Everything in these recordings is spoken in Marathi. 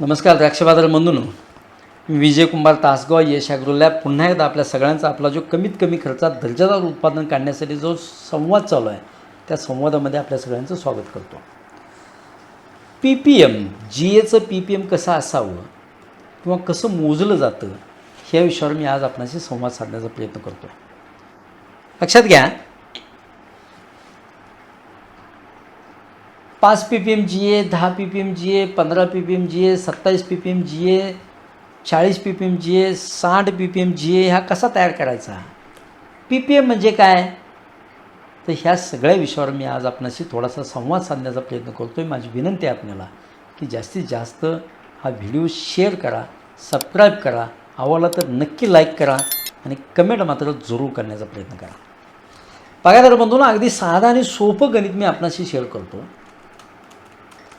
नमस्कार द्राक्षबाजार बंधूंनो मी विजय कुंभार तासगाव यश ॲग्रोलॅब पुन्हा एकदा आपल्या सगळ्यांचा आपला जो कमीत कमी खर्चात दर्जादार उत्पादन काढण्यासाठी जो संवाद चालू आहे त्या संवादामध्ये आपल्या सगळ्यांचं स्वागत करतो. पी पी एम जी एचं पी पी एम कसं असावं किंवा कसं मोजलं जातं ह्या विषयावर मी आज आपणाशी संवाद साधण्याचा प्रयत्न करतो लक्षात घ्या पाच P P M G A दहा P P M G A पंधरा P P M G A सत्तावीस P P M G A चाळीस P P M G A साठ P P M G A हा कसा तयार करायचा? पी पी एम म्हणजे काय? तर ह्या सगळ्या विषयावर मी आज आपणाशी थोडासा संवाद साधण्याचा प्रयत्न करतो आहे माझी विनंती आहे आपल्याला की जास्तीत जास्त हा व्हिडिओ शेअर करा सबस्क्राईब करा आवडला तर नक्की लाईक करा आणि कमेंट मात्र जरूर करण्याचा प्रयत्न करा. बघा पगार ना अगदी साधं आणि सोपं गणित मी आपणाशी शेअर करतो.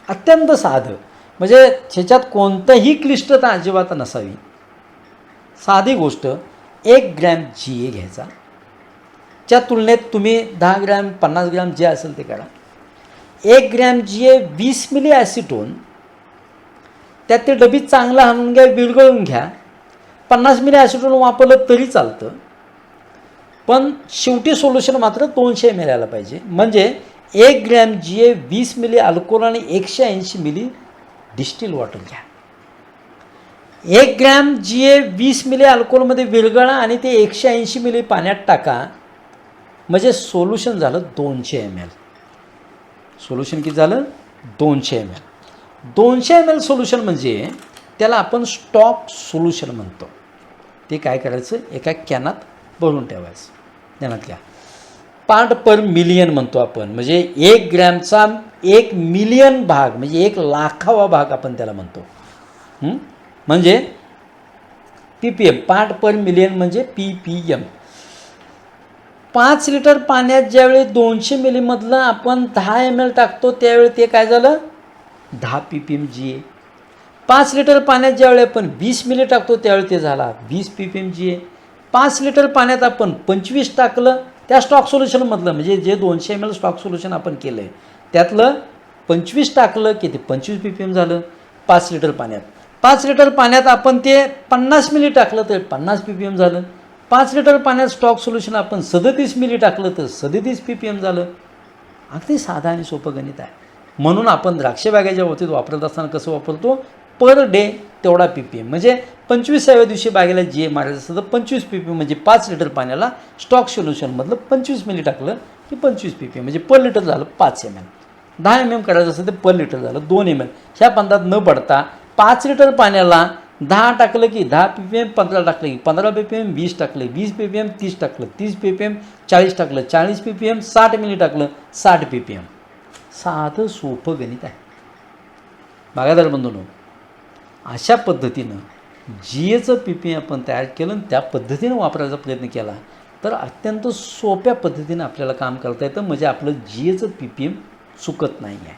अत्यंत साधं. म्हणजे ह्याच्यात कोणतंही क्लिष्टता अजिबात नसावी. साधी गोष्ट एक ग्रॅम जी ए घ्यायचा. च्या तुलनेत तुम्ही दहा ग्रॅम पन्नास ग्रॅम जे असेल ते करा. एक ग्रॅम जी ए वीस मिली ॲसिटोन त्यात ते डबी चांगला हाणून घ्या विरघळून घ्या. पन्नास मिली ॲसिटोन वापरलं तरी चालतं. पण शेवटी सोल्युशन मात्र दोनशे मिळायला पाहिजे. म्हणजे एक ग्रॅम जी ए वीस मिली अल्कोहोल आणि एकशे ऐंशी मिली डिस्टिल वॉटर घ्या. एक ग्रॅम जी ए वीस मिली अल्कोहोलमध्ये विरघळा आणि ते एकशे ऐंशी मिली पाण्यात टाका. म्हणजे सोल्युशन झालं दोनशे एम एल. सोल्युशन किती झालं? दोनशे एम एल. दोनशे एम एल सोल्युशन म्हणजे त्याला आपण स्टॉक सोल्युशन म्हणतो. ते काय करायचं? एका कॅनात भरून ठेवायचं. ज्ञानात घ्या. पार्ट पर मिलियन म्हणतो आपण. म्हणजे एक ग्रॅमचा एक मिलियन भाग म्हणजे एक लाखावा भाग आपण त्याला म्हणतो. म्हणजे P P M part per million म्हणजे पी पी एम पाच लिटर पाण्यात ज्यावेळी दोनशे मिलीमधलं आपण दहा एम एल टाकतो त्यावेळी ते काय झालं? दहा P P M G A पाच लिटर पाण्यात ज्यावेळी आपण वीस मिली टाकतो त्यावेळी ते झाला वीस P P M G A पाच लिटर पाण्यात आपण पंचवीस टाकलं त्या स्टॉक सोल्युशनमधलं म्हणजे जे दोनशे एम एल स्टॉक सोल्युशन आपण केलं आहे त्यातलं पंचवीस टाकलं की ते पंचवीस पी पी एम झालं पाच लिटर पाण्यात. पाच लिटर पाण्यात आपण ते पन्नास मिली टाकलं तर पन्नास पी पी एम झालं. पाच लिटर पाण्यात स्टॉक सोल्युशन आपण सदतीस मिली टाकलं तर सदतीस पी पी एम झालं. अगदी साधा आणि सोपं गणित आहे. म्हणून आपण द्राक्ष बागेच्या बाबतीत वापरत असताना कसं वापरतो? पर डे तेवढा पी पी एम म्हणजे पंचवीसाव्या दिवशी बागेला जी ए मारायचं असतं तर पंचवीस पी पी एम म्हणजे पाच लिटर पाण्याला स्टॉक सोल्युशनमधलं पंचवीस मिली टाकलं की पंचवीस पी पी एम म्हणजे पर लिटर झालं पाच एम एम दहा एम एम करायचं असेल तर पर लिटर झालं दोन एम एल ह्या पंधात न पडता पाच लिटर पाण्याला दहा टाकलं की दहा पी पी एम पंधरा टाकलं की पंधरा पी पी एम वीस टाकलं वीस पी पी एम तीस टाकलं तीस पी पी एम चाळीस टाकलं चाळीस पी पी एम साठ मिली टाकलं साठ पी पी एम साधं सोपं गणित आहे. बागादार बंधून अशा पद्धतीनं जी एचं पी पी आपण तयार केलं आणि त्या पद्धतीनं वापरायचा प्रयत्न केला तर अत्यंत सोप्या पद्धतीनं आपल्याला काम करता येतं. म्हणजे आपलं जी एचं पी पी एम चुकत नाही आहे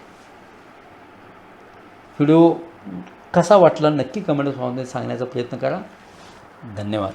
व्हिडिओ कसा वाटला नक्की कमेंट सांगण्याचा प्रयत्न करा. धन्यवाद.